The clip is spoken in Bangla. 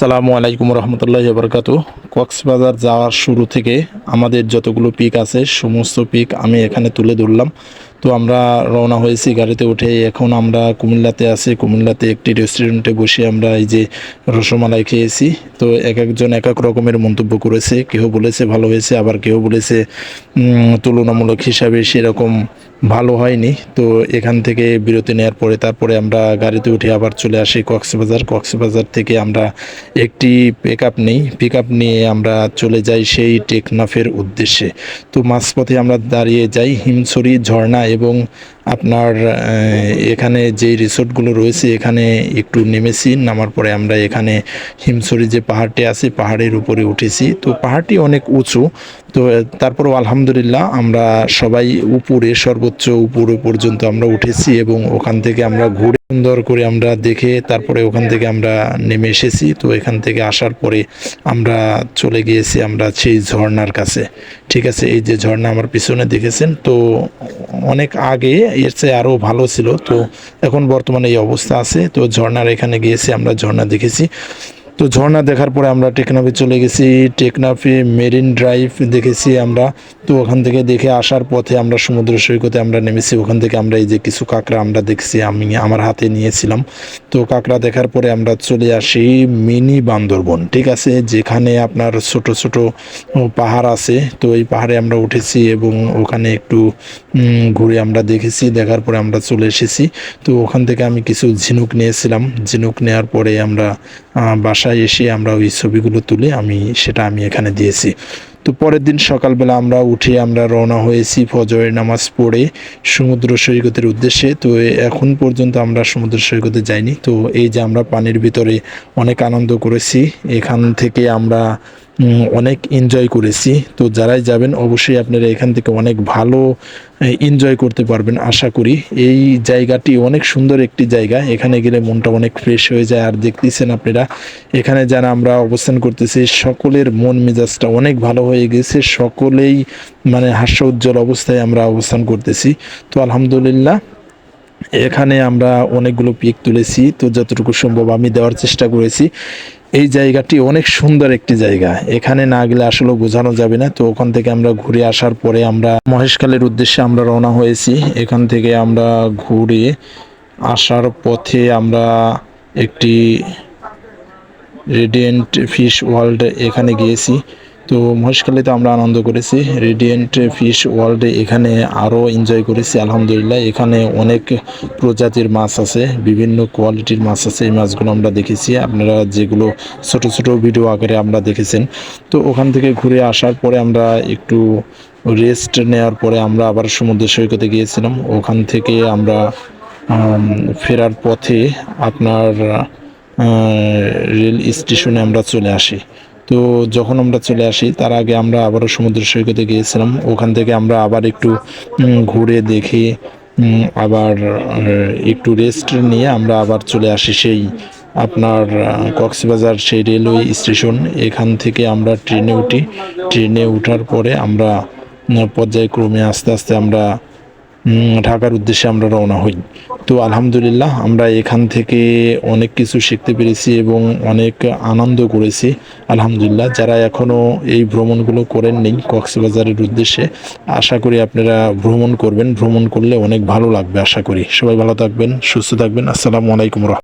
আসসালামু আলাইকুম রহমতুল্লাহ বরকাত কক্সবাজার যাওয়ার শুরু থেকে আমাদের যতগুলো পিক আছে, সমস্ত পিক আমি এখানে তুলে ধরলাম। তো আমরা রওনা হয়েছি গাড়িতে উঠে। এখন আমরা কুমিল্লাতে আছি। কুমিল্লাতে একটি রেস্টুরেন্টে বসে আমরা এই যে রসমালাই খেয়েছি। তো এক একজন এক এক রকমের মন্তব্য করেছে। কেউ বলেছে ভালো হয়েছে, আবার কেউ বলেছে তুলনামূলক হিসাবে সেরকম ভালো হয়নি। তো এখান থেকে বিরতি নেওয়ার পরে তারপরে আমরা গাড়িতে উঠে আবার চলে আসি কক্সবাজার। কক্সবাজার থেকে আমরা একটি পিক আপ নিই। পিক আপ নিয়ে আমরা চলে যাই সেই টেকনাফের উদ্দেশ্যে। তো মাঝপথে আমরা দাঁড়িয়ে যাই হিমছড়ি, ঝর্ণা এবং আপনার এখানে যেই রিসোর্টগুলো রয়েছে, এখানে একটু নেমেছি, নামার পরে আমরা এখানে হিমসরি যে পাহাড়টি আছে, পাহাড়ের উপরে উঠেছি। তো পাহাড়টি অনেক উঁচু। তো তারপরেও আলহামদুলিল্লাহ আমরা সবাই উপরে, সর্বোচ্চ উপরে পর্যন্ত আমরা উঠেছি এবং ওখান থেকে আমরা ঘুরে সুন্দর করে আমরা দেখে তারপরে ওখান থেকে আমরা নেমে এসেছি। তো এখান থেকে আসার পরে আমরা চলে গিয়েছি আমরা সেই ঝর্ণার কাছে। ঠিক আছে, এই যে ঝর্ণা আমার পিছনে দেখেছেন, তো অনেক আগে এর চেয়ে আরও ভালো ছিল। তো এখন বর্তমানে এই অবস্থা আছে, তো ঝর্ণার এখানে গিয়েছি, আমরা ঝর্ণা দেখেছি। তো ঝর্ণা দেখার পরে আমরা টেকনাফে চলে গেছি। টেকনাফে মেরিন ড্রাইভ দেখেছি আমরা। তো ওখান থেকে দেখে আসার পথে আমরা সমুদ্র সৈকতে আমরা নেমেছি। ওখান থেকে আমরা এই যে কিছু কাঁকড়া আমরা দেখছি আমি আমার হাতে নিয়েছিলাম। তো কাঁকড়া দেখার পরে আমরা চলে আসি মিনি বান্দরবন ঠিক আছে? যেখানে আপনার ছোট ছোট পাহাড় আছে। তো এই পাহাড়ে আমরা উঠেছি এবং ওখানে একটু ঘুরে আমরা দেখেছি। দেখার পরে আমরা চলে এসেছি। তো ওখান থেকে আমি কিছু ঝিনুক নিয়েছিলাম। ঝিনুক নেওয়ার পরে আমরা আহ, বাসায় এসে আমরা ওই ছবিগুলো তুলে আমি, সেটা আমি এখানে দিয়েছি। তো পরের দিন সকালবেলা আমরা উঠে আমরা রওনা হয়েছি ফজরের নামাজ পড়ে সমুদ্র সৈকতের উদ্দেশ্যে। তো এখন পর্যন্ত আমরা সমুদ্র সৈকতে যাইনি। তো এই যে আমরা পানির ভিতরে অনেক আনন্দ করেছি, এখান থেকে আমরা অনেক এনজয় করেছি। তো যারাই যাবেন, অবশ্যই আপনারা এখান থেকে অনেক ভালো এনজয় করতে পারবেন আশা করি। এই জায়গাটি অনেক সুন্দর একটি জায়গা। এখানে গেলে মনটা অনেক ফ্রেশ হয়ে যায়। আর দেখতেছেন আপনারা, এখানে যারা আমরা অবস্থান করতেছি, সকলের মন মেজাজটা অনেক ভালো হয়ে গেছে। সকলেই মানে হাস্য উজ্জ্বল অবস্থায় আমরা অবস্থান করতেছি। তো আলহামদুলিল্লাহ এখানে আমরা অনেকগুলো পিক তুলেছি, তো যতটুকু সম্ভব আমি দেওয়ার চেষ্টা করেছি। এই জায়গাটি অনেক সুন্দর একটি জায়গা, এখানে না গেলে আসলে বোঝানো যাবে না, তো ওখান থেকে আমরা ঘুরে আসার পরে আমরা মহেশখালের উদ্দেশ্যে আমরা রওনা হয়েছি। এখান থেকে আমরা ঘুরে আসার পথে আমরা একটি রেডিয়েন্ট ফিশ ওয়ার্ল্ড এখানে গিয়েছি। তো মহেশখালীতে আমরা আনন্দ করেছি। রেডিয়েন্ট ফিশ ওয়ার্ল্ডে এখানে আরও এনজয় করেছি, আলহামদুলিল্লাহ। এখানে অনেক প্রজাতির মাছ আছে, বিভিন্ন কোয়ালিটির মাছ আছে, এই মাছগুলো আমরা দেখেছি। আপনারা যেগুলো ছোট ছোট ভিডিও আকারে আমরা দেখেছেন। তো ওখান থেকে ঘুরে আসার পরে আমরা একটু রেস্ট নেওয়ার পরে আমরা আবার সমুদ্র সৈকতে গিয়েছিলাম। ওখান থেকে আমরা ফেরার পথে আপনার রেল স্টেশনে আমরা চলে আসি। তো যখন আমরা চলে আসি, তার আগে আমরা আবারও সমুদ্র সৈকতে গিয়েছিলাম। ওখান থেকে আমরা আবার একটু ঘুরে দেখে আবার একটু রেস্ট নিয়ে আমরা আবার চলে আসি সেই আপনার কক্সবাজার সেই রেলওয়ে স্টেশন এখান থেকে আমরা ট্রেনে উঠি। ট্রেনে ওঠার পরে আমরা পর্যায়ক্রমে আস্তে আস্তে আমরা ঢাকার উদ্দেশ্যে আমরা রওনা হই। তো আলহামদুলিল্লাহ, আমরা এখান থেকে অনেক কিছু শিখতে পেরেছি এবং অনেক আনন্দ করেছি। আলহামদুলিল্লাহ, যারা এখনও এই ভ্রমণগুলো করেননি কক্সবাজারের উদ্দেশ্যে, আশা করি আপনারা ভ্রমণ করবেন। ভ্রমণ করলে অনেক ভালো লাগবে, আশা করি। সবাই ভালো থাকবেন, সুস্থ থাকবেন। আসসালামু আলাইকুম রহমতুল্লাহ